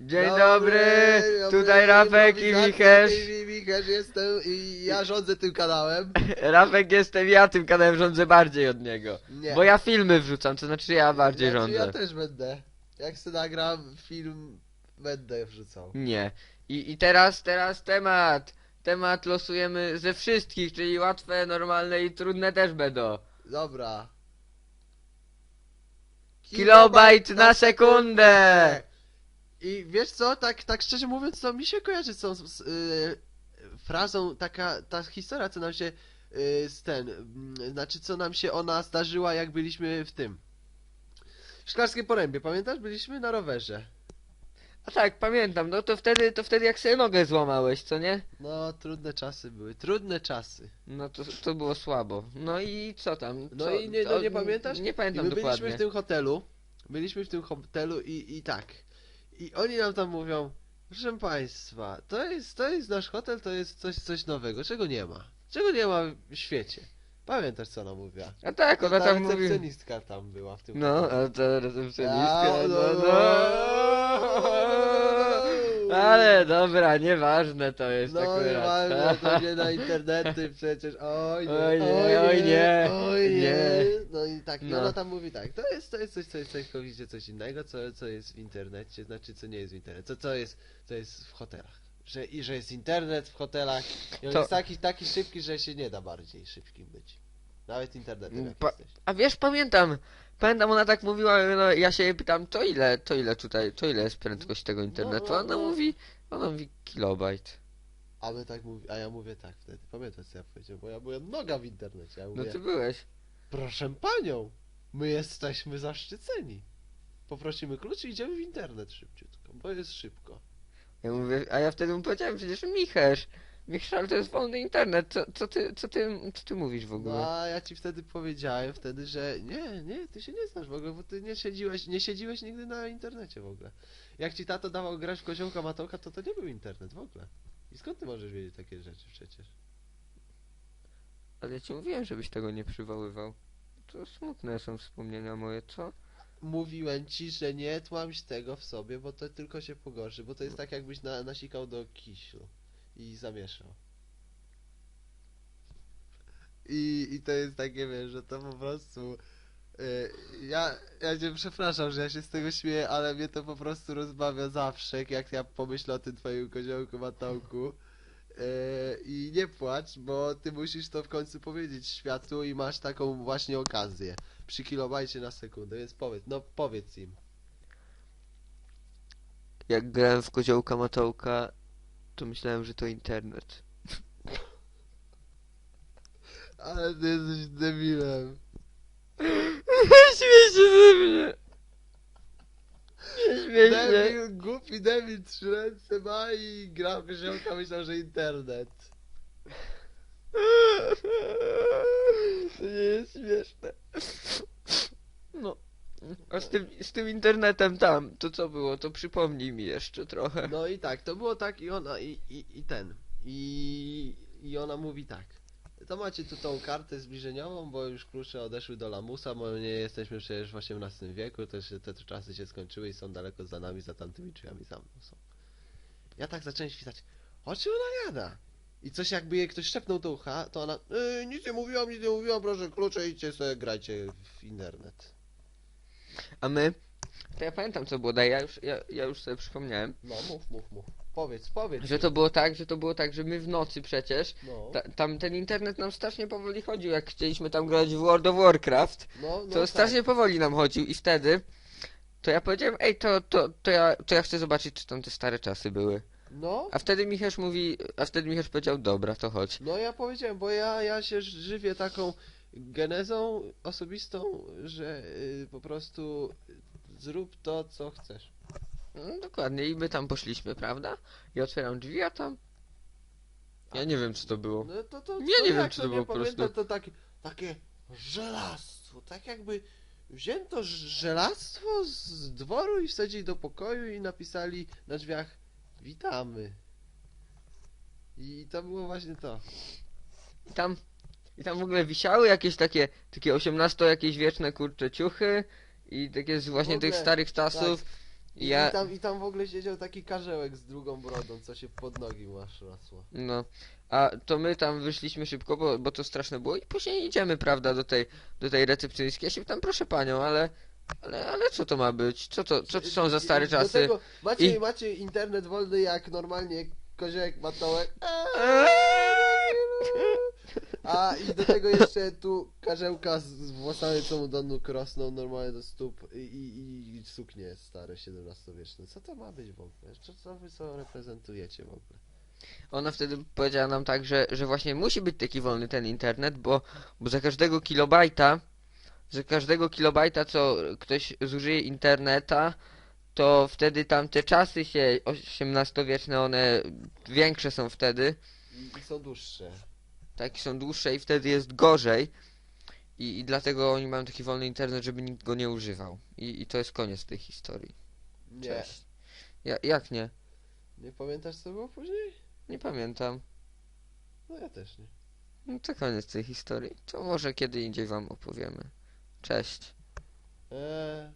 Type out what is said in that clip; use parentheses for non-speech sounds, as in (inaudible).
Dzień dobry, tutaj Rafek i Michesz. I Michesz jestem i ja rządzę tym kanałem. (laughs) Rafek jestem ja, tym kanałem rządzę bardziej od niego. Nie. Bo ja filmy wrzucam, to znaczy ja bardziej Znaczy, rządzę. Ja też będę. Jak sobie nagram film, będę wrzucał. Nie. I, I teraz, teraz temat. Temat losujemy ze wszystkich, czyli łatwe, normalne i trudne też będą. Dobra. Kilobajt na sekundę! I wiesz co, tak, tak szczerze mówiąc, to mi się kojarzy z tą z, y, frazą taka, ta historia, co nam się y, z ten, mm, znaczy co nam się ona zdarzyła, jak byliśmy w tym. W Szklarskim Porębie, pamiętasz? Byliśmy na rowerze. A tak, pamiętam, no to wtedy, to wtedy jak sobie nogę złamałeś, co nie? No, trudne czasy były, trudne czasy. No to, to było słabo. No i co tam? No co, i nie, no nie pamiętasz? Nie I pamiętam my byliśmy dokładnie. w tym hotelu, byliśmy w tym hotelu i, i tak. I oni nam tam mówią, proszę państwa, to jest, to jest nasz hotel, to jest coś, coś nowego, czego nie ma. Czego nie ma w świecie. Pamiętasz co ona mówiła? A tak, ona Ta tam mówi... recepcjonistka tam była w tym No, a to recepcjonistka, A, no, no, no. Ale dobra, nieważne to jest No akurat. nieważne, (laughs) to nie na internety przecież, oj nie, Oj nie, oj nie, oj nie. nie. No i tak, i No. ona tam mówi tak, to jest, to jest coś, co jest całkowicie coś innego, co, co jest w internecie, znaczy co nie jest w internecie, co, co jest, co jest w hotelach. Że, I że jest internet w hotelach i on To- jest taki, taki szybki, że się nie da bardziej szybkim być. Nawet internetem jak Pa- jesteś. A wiesz, pamiętam, pamiętam, ona tak mówiła, no, ja się jej pytam, to ile, to ile tutaj, to ile jest prędkość tego internetu? no, ona no. mówi, ona mówi kilobajt. A my tak mówi, a ja mówię tak wtedy, pamiętasz co ja powiedziałem, bo ja byłem noga w internecie, ja No mówię, ty byłeś. Proszę panią, my jesteśmy zaszczyceni. Poprosimy klucz i idziemy w internet szybciutko, bo jest szybko. Ja mówię, a ja wtedy mu powiedziałem, przecież Michesz, Michesz, ale to jest wolny internet, co, co, ty, co, ty, co ty mówisz w ogóle? No a ja ci wtedy powiedziałem wtedy, że nie, nie, ty się nie znasz w ogóle, bo ty nie siedziłeś, nie siedziłeś nigdy na internecie w ogóle. Jak ci tato dawał grać w koziołka matołka, to to nie był internet w ogóle. I skąd ty możesz wiedzieć takie rzeczy przecież? Ale ja ci mówiłem, żebyś tego nie przywoływał. To smutne są wspomnienia moje, co? Mówiłem ci, że nie tłamś tego w sobie, bo to tylko się pogorszy, bo to jest tak jakbyś na, nasikał do kiślu i zamieszał. I, I to jest takie, wiesz, że to po prostu... y, ja, ja cię przepraszam, że ja się z tego śmieję, ale mnie to po prostu rozbawia zawsze, jak ja pomyślę o tym twoim koziołku Matałku. Y, I nie płacz, bo ty musisz to w końcu powiedzieć światu i masz taką właśnie okazję przy kilobajcie na sekundę, więc powiedz, no powiedz im. Jak grałem w koziołka matołka, to myślałem, że to internet. Ale ty jesteś debilem. (laughs) Śmiej się ze mnie! Nie śmiej się! Debil, głupi debil, trzy ręce ma i gra w koziołka, myślał, że internet. (laughs) To nie jest śmieszne. No. A z tym, z tym internetem tam, to co było? To przypomnij mi jeszcze trochę. No i tak, to było tak i ona, i, i, i ten. I, I ona mówi tak. To macie tu tą kartę zbliżeniową, bo już klucze odeszły do lamusa, bo nie jesteśmy przecież w XVIII wieku, też te czasy się skończyły i są daleko za nami, za tamtymi drzwiami za mną są. Ja tak zacząłem świtać, o czym ona gada? I coś jakby jej ktoś szepnął do ucha, to ona, yy, nic nie mówiłam, nic nie mówiłam, proszę klucze, idźcie sobie, grajcie w internet. A my? To ja pamiętam co było, daj, ja już, ja, ja już sobie przypomniałem. No mów, mów, mów. Powiedz, powiedz. Że to było tak, że to było tak, że my w nocy przecież, No, ta, tam ten internet nam strasznie powoli chodził, jak chcieliśmy tam grać w World of Warcraft. no, no To tak. strasznie powoli nam chodził i wtedy to ja powiedziałem, ej, to, to, to, ja, to ja chcę zobaczyć, czy tam te stare czasy były. No, A wtedy Michasz mówi, a wtedy Michasz powiedział, dobra, to chodź. No ja powiedziałem, bo ja, ja się żywię taką genezą osobistą, że y, po prostu zrób to, co chcesz. No, dokładnie, i my tam poszliśmy, prawda? I otwieram drzwi, a tam... Ja nie wiem, co to było. No to, to, Ja nie wiem, jak czy to nie było po pamiętam, prostu- to takie, takie żelastwo, tak jakby wzięto ż- żelastwo z dworu i wsadzili do pokoju i napisali na drzwiach witamy. I to było właśnie to. I tam... I tam w ogóle wisiały jakieś takie, takie 18 jakieś wieczne kurcze ciuchy i takie z właśnie ogóle, tych starych czasów. I, Ja- i, tam, I tam w ogóle siedział taki karzełek z drugą brodą, co się pod nogi masz rosło. No, a to my tam wyszliśmy szybko, bo, bo to straszne było i później idziemy, prawda, do tej, do tej recepcjonistki. Ja się tam, proszę panią, ale, ale, ale co to ma być? Co to, co to są za stare do czasy? Tego, macie, I- macie internet wolny jak normalnie koziołek matołek. (laughs) A i do tego jeszcze tu karzełka z, włosami, co mu do nóg rosną normalnie do stóp i, i, i suknie stare XVII-wieczne. Co to ma być w ogóle? Co, co wy co reprezentujecie w ogóle? Ona wtedy powiedziała nam tak, że, że właśnie musi być taki wolny ten internet, bo, bo za każdego kilobajta, za każdego kilobajta, co ktoś zużyje interneta, to wtedy tamte czasy się XVIII-wieczne, one większe są wtedy, I, i są dłuższe. Tak są dłuższe i wtedy jest gorzej. I, I dlatego oni mają taki wolny internet, żeby nikt go nie używał. I, i to jest koniec tej historii. Nie. Cześć. Ja, jak nie? Nie pamiętasz co było później? Nie pamiętam. No ja też nie. No to koniec tej historii. To może kiedy indziej wam opowiemy. Cześć. Eee,